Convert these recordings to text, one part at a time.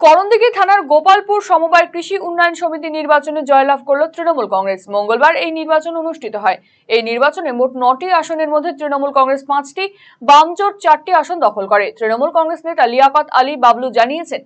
করণদিঘি থানার গোপালপুর সমবায় কৃষি উন্নয়ন সমিতি নির্বাচনে জয়লাভ করল তৃণমূল কংগ্রেস। মঙ্গলবার এই নির্বাচন অনুষ্ঠিত হয়। এই নির্বাচনে মোট নটি আসনের মধ্যে তৃণমূল কংগ্রেস পাঁচটি, বামজোট চারটি আসন দখল করে। তৃণমূল কংগ্রেস নেতা লিয়াকত আলী বাবলু জানিয়েছেন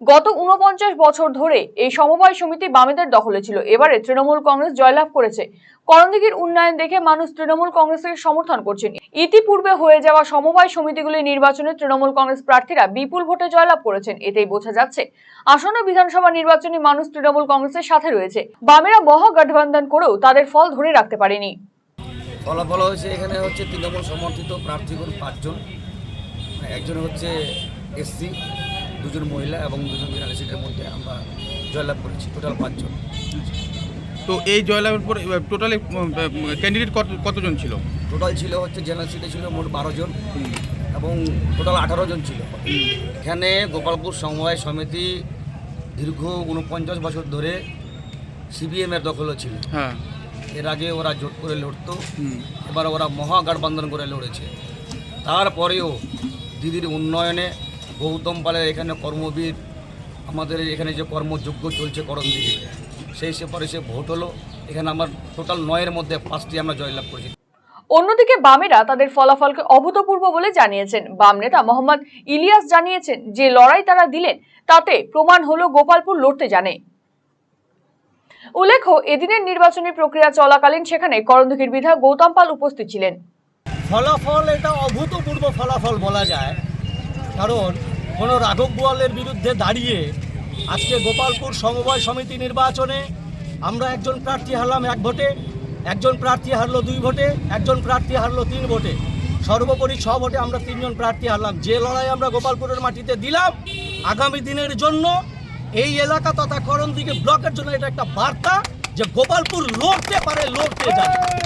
গত উনপঞ্চাশ বছর ধরে এই সমবায় সমিতি বামেদের দখলে ছিল। এবারে তৃণমূল কংগ্রেস জয়লাভ করেছে। করণদিঘির উন্নয়ন দেখে মানুষ তৃণমূল কংগ্রেসকে সমর্থন করছেন ইতিপূর্বে হয়ে যাওয়া সমবায় সমিতিগুলি নির্বাচনে তৃণমূল কংগ্রেস প্রার্থীরা বিপুল ভোটে জয়লাভ করেছেন, এতেই বোঝা যাচ্ছে। আসন্ন বিধানসভা নির্বাচনে মানুষ তৃণমূল কংগ্রেসের সাথে রয়েছে। বামেরা মহাগঠবন্ধন করেও তাদের ফল ধরে রাখতে পারেনি। ফলাফল হয়েছে এখানে হচ্ছে তৃণমূল সমর্থিত প্রার্থীগণ পাঁচজন। একজন হচ্ছে এসসি দুজন মহিলা এবং দুজন সিটের মধ্যে আমরা জয়লাভ করেছি টোটাল পাঁচজন। তো এই জয়লাভের পরে টোটালি ক্যান্ডিডেট কত কতজন ছিল? টোটাল ছিল হচ্ছে জেনারেল সিটে ছিল মোট বারো জন এবং টোটাল আঠারো জন ছিল। এখানে গোপালপুর সমবায় সমিতি দীর্ঘ উনপঞ্চাশ বছর ধরে সিপিএমের দখলও ছিল। হ্যাঁ। এর আগে ওরা জোট করে লড়তো এবার ওরা মহাগঠবন্ধন করে লড়েছে। তারপরেও দিদির উন্নয়নে গৌতম পালের এখানে কর্মবীর আমাদের এখানে যে কর্মযোগ্য চলছে করণ দিদি সেই সে পরে সে ভোট হলো। এখানে আমার টোটাল নয়ের মধ্যে পাঁচটি আমরা জয়লাভ করেছি। অন্যদিকে বামেরা তাদের ফলাফলকে অভূতপূর্ব বলে জানিয়েছেন। বাম নেতা মোহাম্মদ ইলিয়াস জানিয়েছেন যে লড়াই তারা দিলেন তাতে প্রমাণ হলো গোপালপুর লড়তে জানে। উল্লেখ্য এদিনের নির্বাচনী প্রক্রিয়া চলাকালীন সেখানে করণদিঘির বিধায়ক গৌতম পাল উপস্থিত ছিলেন। ফলাফল এটা অভূতপূর্ব ফলাফল বলা যায়। কারণ কোনো রাঘব গোয়ালের বিরুদ্ধে দাঁড়িয়ে আজকে গোপালপুর সমবায় সমিতি নির্বাচনে আমরা একজন প্রার্থী হারলাম এক ভোটে, একজন প্রার্থী হারলো দুই ভোটে, একজন প্রার্থী হারলো তিন ভোটে। সর্বোপরি ছ ভোটে আমরা তিনজন প্রার্থী হারলাম। যে লড়াই আমরা গোপালপুরের মাটিতে দিলাম আগামী দিনের জন্য এই এলাকা তথা করণদিকে ব্লকের জন্য এটা একটা বার্তা যে গোপালপুর লড়তে পারে, লড়তে যাবে।